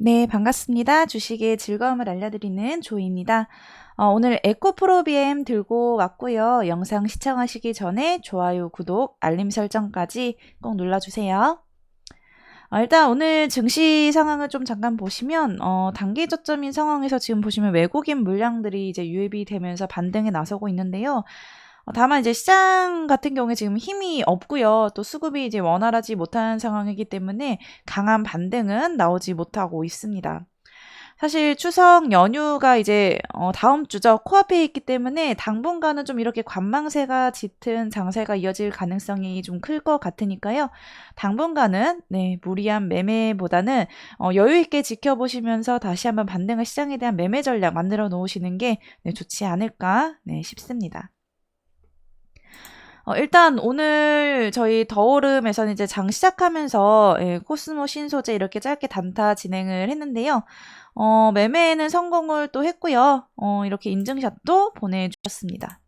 네, 반갑습니다. 주식의 즐거움을 알려드리는 조이입니다. 어, 오늘 에코프로비엠 들고 왔고요. 영상 시청하시기 전에 좋아요, 구독, 알림 설정까지 꼭 눌러주세요. 어, 일단 오늘 증시 상황을 좀 잠깐 보시면 어, 단기 저점인 상황에서 지금 보시면 외국인 물량들이 이제 유입이 되면서 반등에 나서고 있는데요. 어, 다만 이제 시장 같은 경우에 지금 힘이 없고요. 또 수급이 이제 원활하지 못한 상황이기 때문에 강한 반등은 나오지 못하고 있습니다. 사실 추석 연휴가 이제 어 다음 주죠. 코앞에 있기 때문에 당분간은 좀 이렇게 관망세가 짙은 장세가 이어질 가능성이 좀 클 것 같으니까요. 당분간은 네, 무리한 매매보다는 어 여유 있게 지켜보시면서 다시 한번 반등을 시장에 대한 매매 전략 만들어 놓으시는 게 네, 좋지 않을까 네, 싶습니다. 어, 일단 오늘 저희 더오름에서는 이제 장 시작하면서 예, 코스모 신소재 이렇게 짧게 단타 진행을 했는데요. 어, 매매에는 성공을 또 했고요. 어, 이렇게 인증샷도 보내주셨습니다.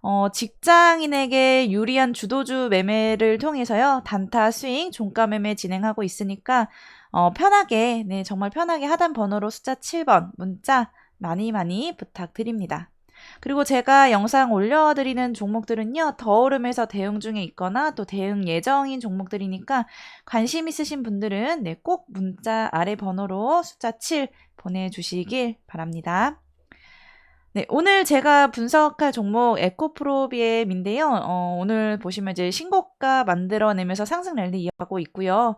어, 직장인에게 유리한 주도주 매매를 통해서요. 단타 스윙, 종가 매매 진행하고 있으니까 어, 편하게, 네, 정말 편하게 하단 번호로 숫자 7번 문자 많이 많이 부탁드립니다. 그리고 제가 영상 올려드리는 종목들은요, 더오름에서 대응 중에 있거나 또 대응 예정인 종목들이니까 관심 있으신 분들은 네, 꼭 문자 아래 번호로 숫자 7 보내주시길 바랍니다. 네, 오늘 제가 분석할 종목 에코프로비엠인데요. 어, 오늘 보시면 이제 신고가 만들어내면서 상승 랠리 이어가고 있고요.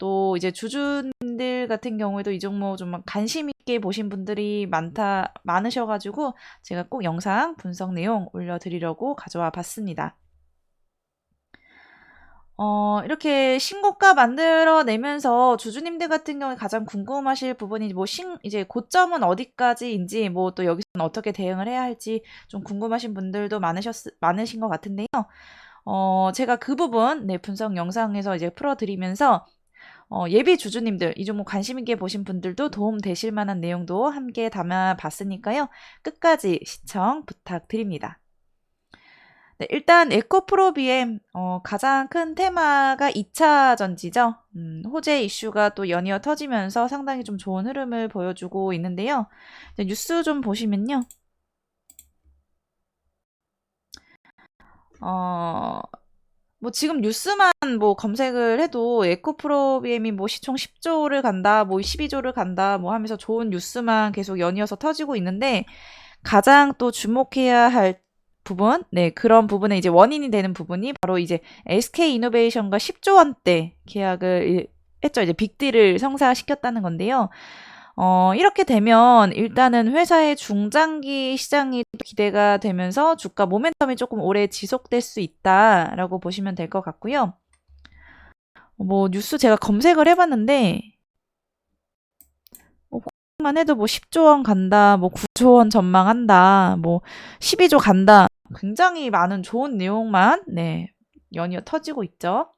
또 이제 주주님들 같은 경우에도 이 종목 좀 관심 있게 보신 분들이 많다 많으셔가지고 제가 꼭 영상 분석 내용 올려드리려고 가져와 봤습니다. 어, 이렇게 신고가 만들어내면서 주주님들 같은 경우에 가장 궁금하실 부분이 뭐 신, 이제 고점은 어디까지인지 뭐 또 여기서는 어떻게 대응을 해야 할지 좀 궁금하신 분들도 많으셨, 많으신 것 같은데요. 어, 제가 그 부분, 네, 분석 영상에서 이제 풀어드리면서 어, 예비 주주님들, 이 종목 관심 있게 보신 분들도 도움 되실 만한 내용도 함께 담아봤으니까요. 끝까지 시청 부탁드립니다. 네, 일단 에코프로비엠 어, 가장 큰 테마가 2차 전지죠. 음, 호재 이슈가 또 연이어 터지면서 상당히 좀 좋은 흐름을 보여주고 있는데요. 네, 뉴스 좀 보시면요. 어, 뭐 지금 뉴스만 뭐 검색을 해도 에코프로비엠이 뭐 시총 10조를 간다, 뭐 12조를 간다, 뭐 하면서 좋은 뉴스만 계속 연이어서 터지고 있는데 가장 또 주목해야 할 부분, 네, 그런 부분에 이제 원인이 되는 부분이 바로 이제 SK 이노베이션과 10조 원대 계약을 했죠. 이제 빅딜을 성사시켰다는 건데요. 어, 이렇게 되면 일단은 회사의 중장기 시장이 기대가 되면서 주가 모멘텀이 조금 오래 지속될 수 있다라고 보시면 될 것 같고요. 뭐 뉴스 제가 검색을 해봤는데 뭐만 해도 뭐 10조 원 간다, 뭐 9조 원 전망한다, 뭐 12조 간다. 굉장히 많은 좋은 내용만 네 연이어 터지고 있죠.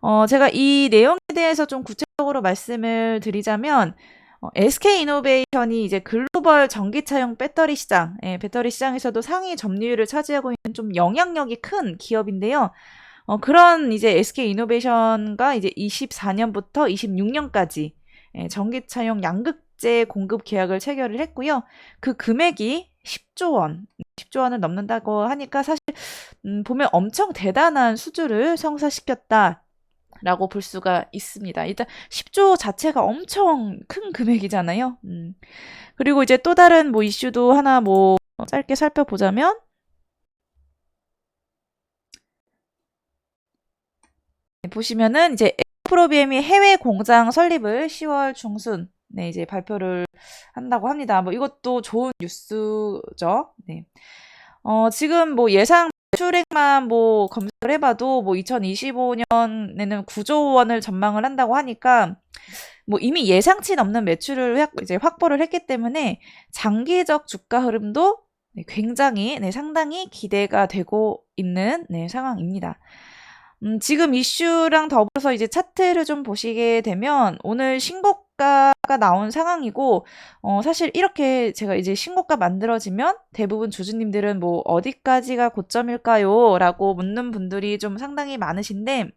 어, 제가 이 내용에 대해서 좀 구체적으로 말씀을 드리자면, 어, SK 이노베이션이 이제 글로벌 전기차용 배터리 시장, 예, 배터리 시장에서도 상위 점유율을 차지하고 있는 좀 영향력이 큰 기업인데요. 어, 그런 이제 SK 이노베이션과 이제 24년부터 26년까지 예, 전기차용 양극재 공급 계약을 체결을 했고요. 그 금액이 10조 원, 10조 원을 넘는다고 하니까 사실 음, 보면 엄청 대단한 수주를 성사시켰다. 라고 볼 수가 있습니다. 일단 10조 자체가 엄청 큰 금액이잖아요. 음. 그리고 이제 또 다른 뭐 이슈도 하나 뭐 짧게 살펴보자면 보시면은 이제 프로비엠이 해외 공장 설립을 10월 중순 네, 이제 발표를 한다고 합니다. 뭐 이것도 좋은 뉴스죠. 네. 어, 지금 뭐 예상 매출액만 뭐 검색을 해봐도 뭐 2025년에는 9조 원을 전망을 한다고 하니까 뭐 이미 예상치 넘는 매출을 확, 이제 확보를 했기 때문에 장기적 주가 흐름도 네, 굉장히 네, 상당히 기대가 되고 있는 네, 상황입니다. 음, 지금 이슈랑 더불어서 이제 차트를 좀 보시게 되면 오늘 신고가가 나온 상황이고 어, 사실 이렇게 제가 이제 신고가 만들어지면 대부분 주주님들은 뭐 어디까지가 고점일까요? 라고 묻는 분들이 좀 상당히 많으신데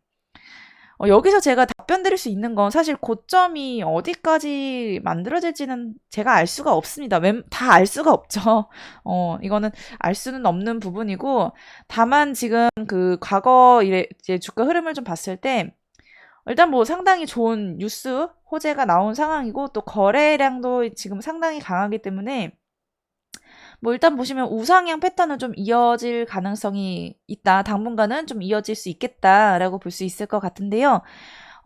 어, 여기서 제가 답변 드릴 수 있는 건 사실 고점이 어디까지 만들어질지는 제가 알 수가 없습니다. 다 알 수가 없죠. 어, 이거는 알 수는 없는 부분이고, 다만 지금 그 과거 이제 주가 흐름을 좀 봤을 때, 일단 뭐 상당히 좋은 뉴스 호재가 나온 상황이고, 또 거래량도 지금 상당히 강하기 때문에, 뭐 일단 보시면 우상향 패턴은 좀 이어질 가능성이 있다. 당분간은 좀 이어질 수 있겠다라고 볼 수 있을 것 같은데요.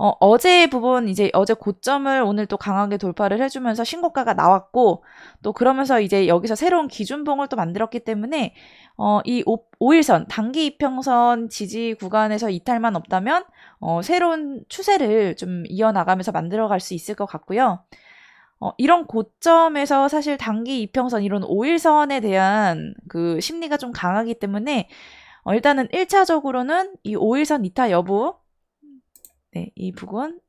어, 어제 부분 이제 어제 고점을 오늘 또 강하게 돌파를 해주면서 신고가가 나왔고 또 그러면서 이제 여기서 새로운 기준봉을 또 만들었기 때문에 어, 이 5, 일선 단기 이평선 지지 구간에서 이탈만 없다면 어, 새로운 추세를 좀 이어나가면서 만들어갈 수 있을 것 같고요. 어, 이런 고점에서 사실 단기 이평선 이런 5일선에 대한 그 심리가 좀 강하기 때문에 어, 일단은 1차적으로는 이 5일선 이탈 여부 네, 이 부분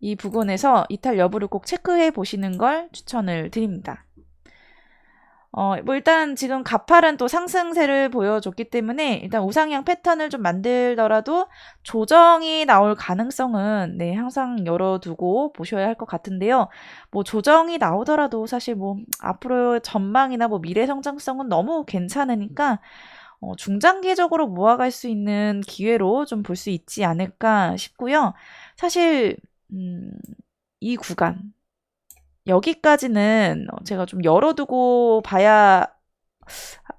이 부분에서 이탈 여부를 꼭 체크해 보시는 걸 추천을 드립니다. 어, 뭐 일단 지금 가팔은 또 상승세를 보여줬기 때문에 일단 우상향 패턴을 좀 만들더라도 조정이 나올 가능성은 네, 항상 열어두고 보셔야 할 것 같은데요. 뭐 조정이 나오더라도 사실 뭐 앞으로 전망이나 뭐 미래 성장성은 너무 괜찮으니까 어, 중장기적으로 모아갈 수 있는 기회로 좀 볼 수 있지 않을까 싶고요. 사실 음, 이 구간 여기까지는 어, 제가 좀 열어두고 봐야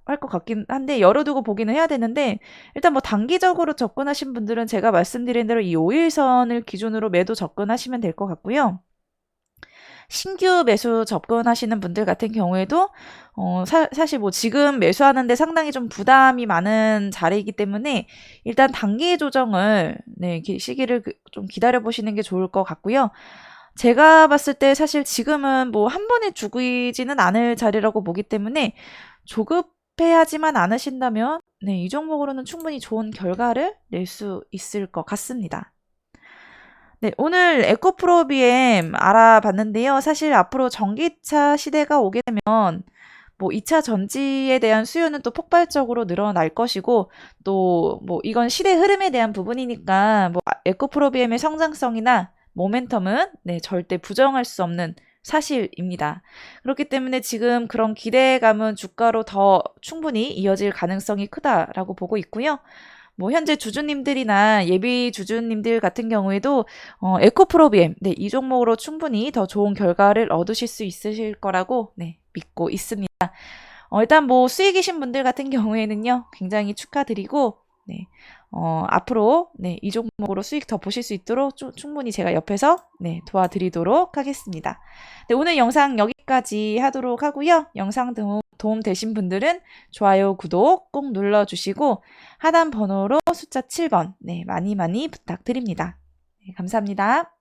할 것 같긴 한데 열어두고 보기는 해야 되는데 일단 뭐 단기적으로 접근하신 분들은 제가 말씀드린 대로 이 5일선을 기준으로 매도 접근하시면 될 것 같고요. 신규 매수 접근하시는 분들 같은 경우에도 어, 사, 사실 뭐 지금 매수하는데 상당히 좀 부담이 많은 자리이기 때문에 일단 단기 조정을 네, 시기를 그, 좀 기다려 보시는 게 좋을 것 같고요. 제가 봤을 때 사실 지금은 뭐 한 번에 죽이지는 않을 자리라고 보기 때문에 조급해하지만 않으신다면 네, 이 종목으로는 충분히 좋은 결과를 낼 수 있을 것 같습니다. 네, 오늘 에코프로 BM 알아봤는데요. 사실 앞으로 전기차 시대가 오게 되면 뭐 2차 전지에 대한 수요는 또 폭발적으로 늘어날 것이고 또 뭐 이건 시대 흐름에 대한 부분이니까 뭐 에코프로 BM의 성장성이나 모멘텀은 네, 절대 부정할 수 없는 사실입니다. 그렇기 때문에 지금 그런 기대감은 주가로 더 충분히 이어질 가능성이 크다라고 보고 있고요. 뭐 현재 주주님들이나 예비 주주님들 같은 경우에도 어, 에코프로비엠 네, 이 종목으로 충분히 더 좋은 결과를 얻으실 수 있으실 거라고 네, 믿고 있습니다. 어, 일단 뭐 수익이신 분들 같은 경우에는요 굉장히 축하드리고 네, 어, 앞으로 네, 이 종목으로 수익 더 보실 수 있도록 주, 충분히 제가 옆에서 네, 도와드리도록 하겠습니다. 네, 오늘 영상 여기까지 하도록 하고요. 영상 도움, 도움 되신 분들은 좋아요, 구독 꼭 눌러주시고 하단 번호로 숫자 7번 네, 많이 많이 부탁드립니다. 네, 감사합니다.